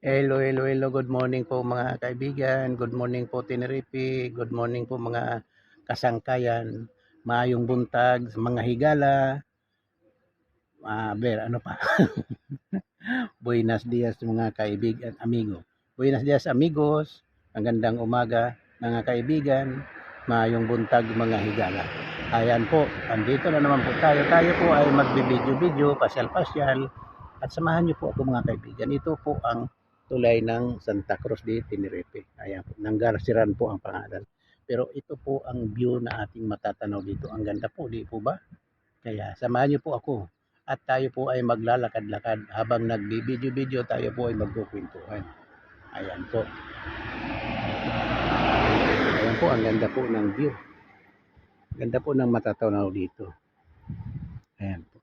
Hello, hello, hello. Good morning po mga kaibigan. Good morning po Tenerife. Good morning po mga kasangkayan. Maayong buntag, mga higala. Ah, ber, ano pa? Buenos dias mga kaibigan, amigo. Buenos dias amigos. Ang gandang umaga mga kaibigan. Maayong buntag mga higala. Ayan po, andito na naman po tayo. Tayo po ay magbibideo-video, pasyal-pasyal. At samahan niyo po ako mga kaibigan. Ito po ang tulay ng Santa Cruz de Tenerife. Ayan po, Nanggarsiran po ang pangalan. Pero ito po ang view na ating matatanaw dito. Ang ganda po, di po ba? Kaya samahan niyo po ako. At tayo po ay maglalakad-lakad habang nagbibideo-video tayo po ay magkukwentuhan. Ayan po. Ayan po, ang ganda po ng view. Ganda po ng matatanaw dito. Ayan po.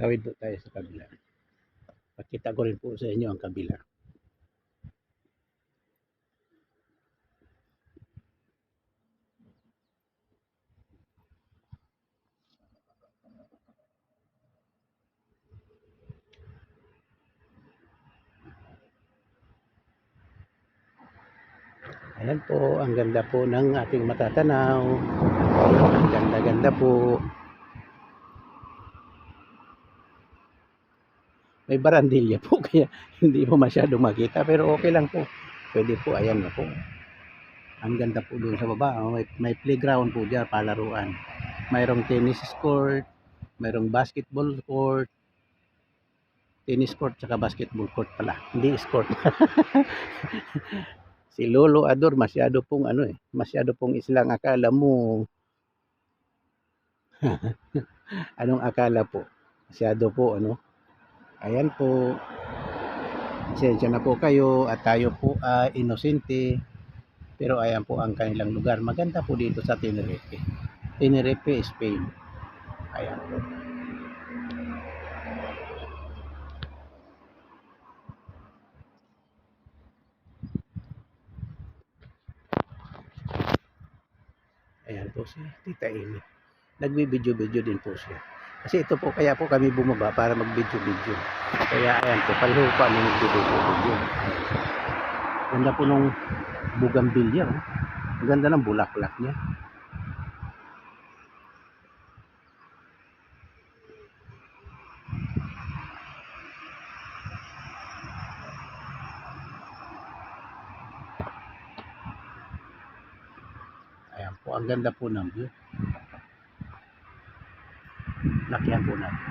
Tawid po tayo sa kabila. Pakita ko rin po sa inyo ang kabila. Ayan po, ang ganda po ng ating matatanaw. Ang ganda-ganda po. May barandilya po, kaya hindi mo masyadong makita. Pero okay lang po. Pwede po, ayan na po. Ang ganda po doon sa baba. oh. May, may playground po dyan, palaruan. Mayroong tennis court, mayroong basketball court, tennis court, tsaka basketball court pala. Hindi sport. si Lolo Ador masyado pong ano eh, masyado pong islang akala mo. Anong akala po? Masyado po ano. Ayan po. Pasensya na po kayo at tayo po ay inosente. Pero ayan po ang kanilang lugar. Maganda po dito sa Tenerife. Tenerife, Spain. Ayan po. Ayan po si Tita Amy. Nagbibideo-video din po siya. Kasi ito po, kaya po kami bumaba para mag-video-video. Kaya ayan po, pareho pa kami mag-video-video. Ganda po nung bugambilya. Oh. Ganda ng bulaklak niya. Ayan po, ang ganda po ng view. Lakihan po natin.